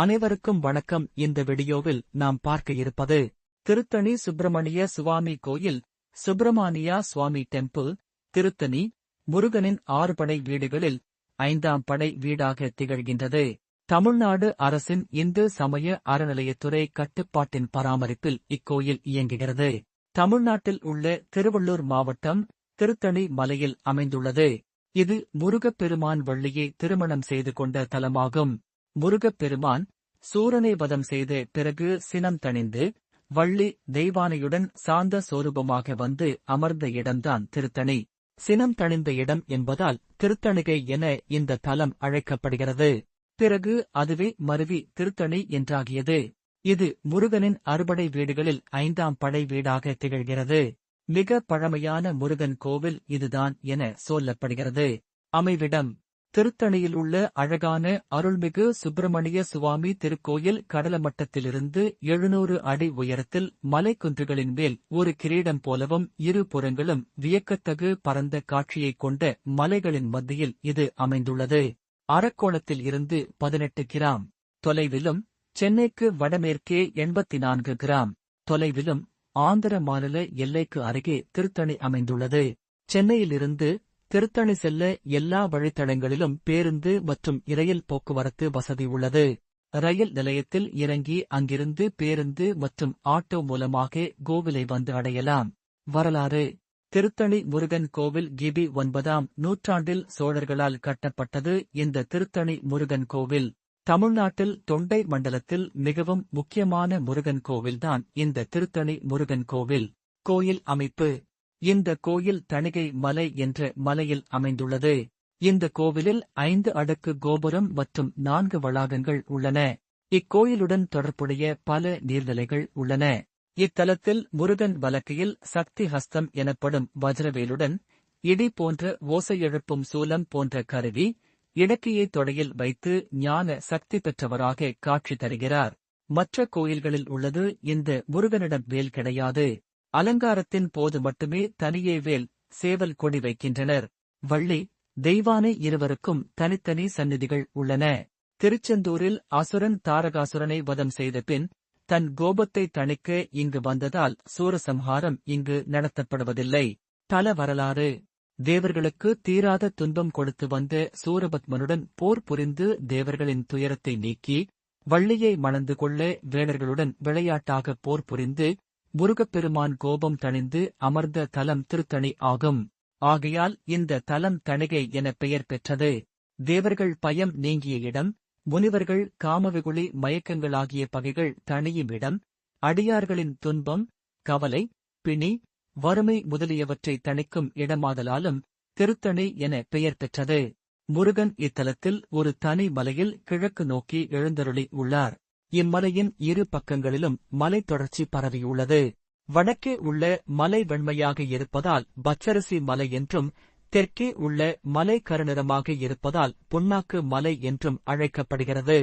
அனைவருக்கும் வணக்கம். இந்த வீடியோவில் நாம் பார்க்க இருப்பது திருத்தணி சுப்பிரமணிய சுவாமி கோயில் சுப்பிரமணியா சுவாமி டெம்பிள் திருத்தணி முருகனின் ஆறு படை வீடுகளில் ஐந்தாம் படை வீடாக திகழ்கின்றது. தமிழ்நாடு அரசின் இந்து சமய அறநிலையத்துறை கட்டுப்பாட்டின் பராமரிப்பில் இக்கோயில் இயங்குகிறது. தமிழ்நாட்டில் உள்ள திருவள்ளூர் மாவட்டம் திருத்தணி மலையில் அமைந்துள்ளது. இது முருகப்பெருமான் வள்ளியை திருமணம் செய்து கொண்ட தலமாகும். முருகப்பெருமான் சூரனை வதம் செய்த பிறகு சினம் தணிந்து வள்ளி தெய்வானையுடன் சாந்த சோரூபமாக வந்து அமர்ந்த இடம்தான் திருத்தணி. சினம் தணிந்த இடம் என்பதால் திருத்தணிகை என இந்த தலம் அழைக்கப்படுகிறது. பிறகு அதுவே மருவி திருத்தணி என்றாகியது. இது முருகனின் அறுபடை வீடுகளில் ஐந்தாம் படை வீடாக திகழ்கிறது. மிக பழமையான முருகன் கோவில் இதுதான் என சொல்லப்படுகிறது. அமைவிடம் திருத்தணியில் உள்ள அழகான அருள்மிகு சுப்பிரமணிய சுவாமி திருக்கோயில் கடலமட்டத்திலிருந்து எழுநூறு அடி உயரத்தில் மலைக்குன்றுகளின் மேல் ஒரு கிரீடம் போலவும் இரு புறங்களும் வியக்கத்தகு பரந்த காட்சியைக் கொண்ட மலைகளின் மத்தியில் இது அமைந்துள்ளது. அரக்கோணத்தில் இருந்து பதினெட்டு கிராம். தொலைவிலும் சென்னைக்கு வடமேற்கே எண்பத்தி நான்கு கிராம். தொலைவிலும் ஆந்திர மாநில எல்லைக்கு அருகே திருத்தணி அமைந்துள்ளது. சென்னையிலிருந்து திருத்தணி செல்ல எல்லா வழித்தடங்களிலும் பேருந்து மற்றும் இரயில் போக்குவரத்து வசதி உள்ளது. ரயில் நிலையத்தில் இறங்கி அங்கிருந்து பேருந்து மற்றும் ஆட்டோ மூலமாக கோவிலை வந்து அடையலாம். வரலாறு. திருத்தணி முருகன் கோவில் கிபி ஒன்பதாம் நூற்றாண்டில் சோழர்களால் கட்டப்பட்டது இந்த திருத்தணி முருகன் கோவில். தமிழ்நாட்டில் தொண்டை மண்டலத்தில் மிகவும் முக்கியமான முருகன் கோவில்தான் இந்த திருத்தணி முருகன் கோவில். கோயில் அமைப்பு. இந்த கோயில் தணிகை மலை என்ற மலையில் அமைந்துள்ளது. இந்த கோவிலில் ஐந்து அடுக்கு கோபுரம் மற்றும் நான்கு வளாகங்கள் உள்ளன. இக்கோயிலுடன் தொடர்புடைய பல நீர்நிலைகள் உள்ளன. இத்தலத்தில் முருகன் வலக்கையில் சக்தி ஹஸ்தம் எனப்படும் வஜ்ரவேலுடன் இடி போன்ற ஓசை எழுப்பும் சூலம் போன்ற கருவி இடக்கையை தொடையில் வைத்து ஞான சக்தி பெற்றவராக காட்சி தருகிறார். மற்ற கோயில்களில் உள்ளது. இந்த முருகனிடம் வேல் கிடையாது. அலங்காரத்தின் போது மட்டுமே தனியே வேல் சேவல் கொடி வைக்கின்றனர். வள்ளி தெய்வானை இருவருக்கும் தனித்தனி சந்நிதிகள் உள்ளன. திருச்செந்தூரில் அசுரன் தாரகாசுரனை வதம் செய்த பின் தன் கோபத்தை தணிக்க இங்கு வந்ததால் சூரசம்ஹாரம் இங்கு நடத்தப்படுவதில்லை. தல வரலாறு. தேவர்களுக்கு தீராத துன்பம் கொடுத்து வந்த சூரபத்மனுடன் போர் புரிந்து தேவர்களின் துயரத்தை நீக்கி வள்ளியை மணந்து கொள்ள வேடர்களுடன் விளையாட்டாக போர் புரிந்து முருகப்பெருமான் கோபம் தணிந்து அமர்ந்த தலம் திருத்தணி ஆகும். ஆகையால் இந்த தலம் தணிகை என பெயர் பெற்றது. தேவர்கள் பயம் நீங்கிய இடம் முனிவர்கள் காமவிகுளி மயக்கங்களாகிய பகைகள் தணியும் இடம் அடியார்களின் துன்பம் கவலை பிணி வறுமை முதலியவற்றை தணிக்கும் இடமாதலாலும் திருத்தணி என பெயர் பெற்றது. முருகன் இத்தலத்தில் ஒரு தனி மலையில் கிழக்கு நோக்கி எழுந்தருளி உள்ளார். இம்மலையின் இரு பக்கங்களிலும் மலை தொடர்ச்சி பரவியுள்ளது. வடக்கே உள்ள மலை வெண்மையாக இருப்பதால் பச்சரிசி மலை என்றும் தெற்கே உள்ள மலை கருநிறமாக இருப்பதால் புண்ணாக்கு மலை என்றும் அழைக்கப்படுகிறது.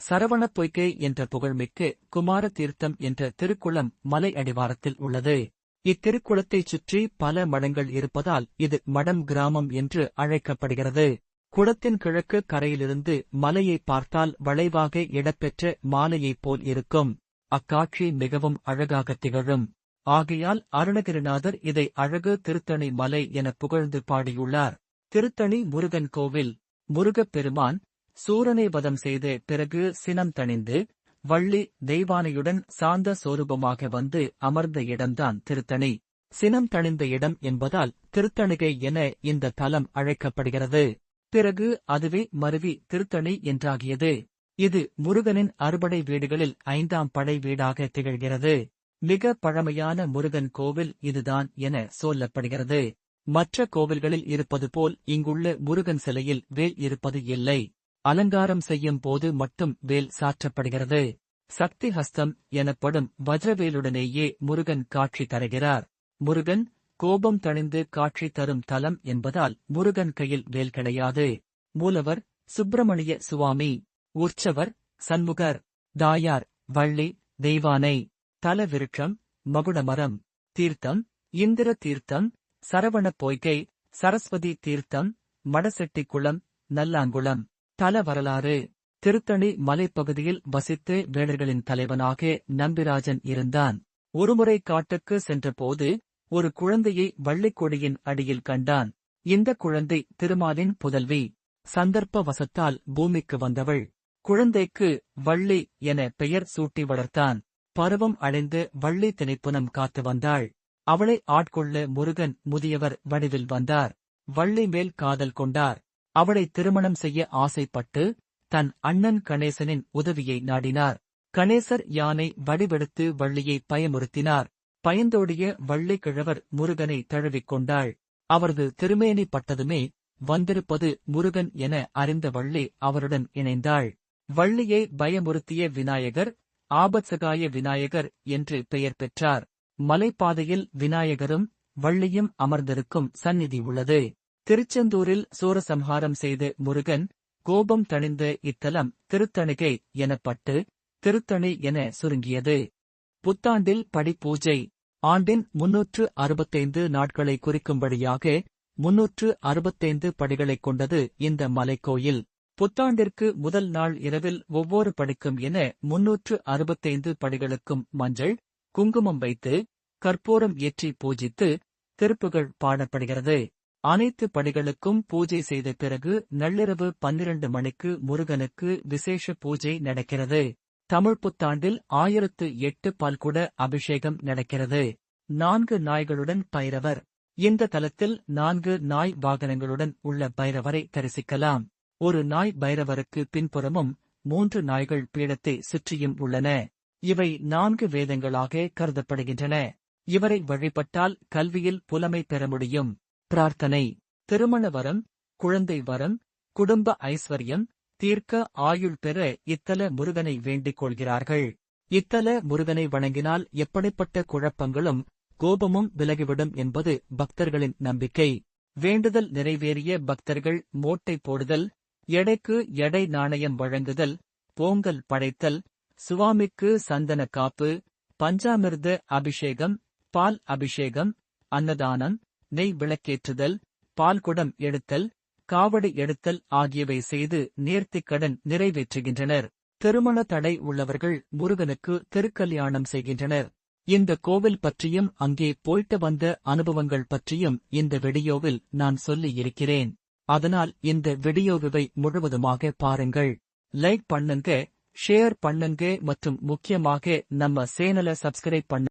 சரவண பொய்கை என்ற புகழ்மிக்கு குமார தீர்த்தம் என்ற திருக்குளம் மலை அடிவாரத்தில் உள்ளது. இத்திருக்குளத்தைச் சுற்றி பல மடங்கள் இருப்பதால் இது மடம் கிராமம் என்று அழைக்கப்படுகிறது. குளத்தின் கிழக்கு கரையிலிருந்து மலையை பார்த்தால் வளைவாக இடம்பெற்ற மாலையைப் போல் இருக்கும். அக்காட்சி மிகவும் அழகாக திகழும். ஆகையால் அருணகிரிநாதர் இதை அழகு திருத்தணி மலை என புகழ்ந்து பாடியுள்ளார். திருத்தணி முருகன் கோவில். முருகப் பெருமான் சூரனை வதம் செய்த பிறகு சினம் தணிந்து வள்ளி தெய்வானையுடன் சாந்த சோரூபமாக வந்து அமர்ந்த இடம்தான் திருத்தணி. சினம் தணிந்த இடம் என்பதால் திருத்தணிகை என இந்த தலம் அழைக்கப்படுகிறது. பிறகு அதுவே மருவி திருத்தணி என்றாகியது. இது முருகனின் அறுபடை வீடுகளில் ஐந்தாம் படை வீடாக திகழ்கிறது. மிக பழமையான முருகன் கோவில் இதுதான் என சொல்லப்படுகிறது. மற்ற கோவில்களில் இருப்பது போல் இங்குள்ள முருகன் சிலையில் வேல் இருப்பது இல்லை. அலங்காரம் செய்யும் போது மட்டும் வேல் சாற்றப்படுகிறது. சக்தி ஹஸ்தம் எனப்படும் வஜ்ரவேலுடனேயே முருகன் காட்சி தருகிறார். முருகன் கோபம் தணிந்து காட்சி தரும் தலம் என்பதால் முருகன் கையில் வேல் கிடையாது. மூலவர் சுப்பிரமணிய சுவாமி. உற்சவர் சண்முகர். தாயார் வள்ளி தெய்வானை. தலவிருட்சம் மகுடமரம் தீர்த்தம் இந்திர தீர்த்தம் சரவண பொய்கை சரஸ்வதி தீர்த்தம் மடசெட்டி குளம் நல்லாங்குளம். தல வரலாறு. திருத்தணி மலைப்பகுதியில் வசித்து வேடர்களின் தலைவனாக நம்பிராஜன் இருந்தான். ஒருமுறை காட்டுக்கு சென்றபோது ஒரு குழந்தையை வள்ளிக்கொடியின் அடியில் கண்டான். இந்த குழந்தை திருமாலின் புதல்வி. சந்தர்ப்ப வசத்தால் பூமிக்கு வந்தவள். குழந்தைக்கு வள்ளி என பெயர் சூட்டி வளர்த்தான். பருவம் அடைந்து வள்ளி திணைப்புனம் காத்து வந்தாள். அவளை ஆட்கொள்ள முருகன் முதியவர் வடிவில் வந்தார். வள்ளி மேல் காதல் கொண்டார். அவளை திருமணம் செய்ய ஆசைப்பட்டு தன் அண்ணன் கணேசனின் உதவியை நாடினார். கணேசர் யானை வடிவெடுத்து வள்ளியை பயமுறுத்தினார். பயந்தோடிய வள்ளிக்கிழவர் முருகனை தழுவிக் கொண்டாள் அவரது திருமேனி பட்டதுமே வந்திருப்பது முருகன் என அறிந்த வள்ளி அவருடன் இணைந்தாள். வள்ளியை பயமுறுத்திய விநாயகர் ஆபத்சகாய விநாயகர் என்று பெயர் பெற்றார். மலைப்பாதையில் விநாயகரும் வள்ளியும் அமர்ந்திருக்கும் சந்நிதி உள்ளது. திருச்செந்தூரில் சூரசம்ஹாரம் செய்த முருகன் கோபம் தணிந்த இத்தலம் திருத்தணிகை எனப்பட்டு திருத்தணி என சுருங்கியது. புத்தாண்டில் படிப்பூஜை ஆண்டின் முன்னூற்று அறுபத்தைந்து நாட்களை குறிக்கும்படியாக முன்னூற்று அறுபத்தைந்து படிகளைக் கொண்டது இந்த மலைக்கோயில் புத்தாண்டிற்கு முதல் நாள் இரவில் ஒவ்வொரு படிக்கும் என முன்னூற்று அறுபத்தைந்து படிகளுக்கும் மஞ்சள் குங்குமம் வைத்து கற்பூரம் ஏற்றி பூஜித்து திருப்புகள் பாடப்படுகிறது. அனைத்து படிகளுக்கும் பூஜை செய்த பிறகு நள்ளிரவு பன்னிரண்டு மணிக்கு முருகனுக்கு விசேஷ பூஜை நடக்கிறது. தமிழ் புத்தாண்டில் ஆயிரத்து எட்டு பால்குட அபிஷேகம் நடக்கிறது. நான்கு நாய்களுடன் பைரவர். இந்த தலத்தில் நான்கு நாய் வாகனங்களுடன் உள்ள பைரவரை தரிசிக்கலாம். ஒரு நாய் பைரவருக்கு பின்புறமும் மூன்று நாய்கள் பீடத்தை சுற்றியும் உள்ளன. இவை நான்கு வேதங்களாக கருதப்படுகின்றன. இவரை வழிபட்டால் கல்வியில் புலமை பெற முடியும். பிரார்த்தனை. திருமண வரம் குழந்தை வரம் குடும்ப ஐஸ்வர்யம் தீர்க்க ஆயுள் பெற இத்தல முருகனை வேண்டிக் கொள்கிறார்கள் இத்தல முருகனை வணங்கினால் எப்படிப்பட்ட குழப்பங்களும் கோபமும் விலகிவிடும் என்பது பக்தர்களின் நம்பிக்கை. வேண்டுதல் நிறைவேறிய பக்தர்கள் மோட்டை போடுதல் எடைக்கு எடை நாணயம் வழங்குதல் போங்கல் படைத்தல் சுவாமிக்கு சந்தன காப்பு பஞ்சாமிர்த அபிஷேகம் பால் அபிஷேகம் அன்னதானம் நெய் விளக்கேற்றுதல் பால்குடம் எடுத்தல் காவடி எடுத்தல் ஆகியவை செய்து நேர்த்திக்கடன் நிறைவேற்றுகின்றனர். திருமண தடை உள்ளவர்கள் முருகனுக்கு திருக்கல்யாணம் செய்கின்றனர். இந்த கோவில் பற்றியும் அங்கே போயிட்டு வந்த அனுபவங்கள் பற்றியும் இந்த வீடியோவில் நான் சொல்லி இருக்கிறேன் அதனால் இந்த வீடியோவை முழுவதுமாக பாருங்கள். லைக் பண்ணுங்க ஷேர் பண்ணுங்க மற்றும் முக்கியமாக நம்ம சேனலை சப்ஸ்கிரைப் பண்ணு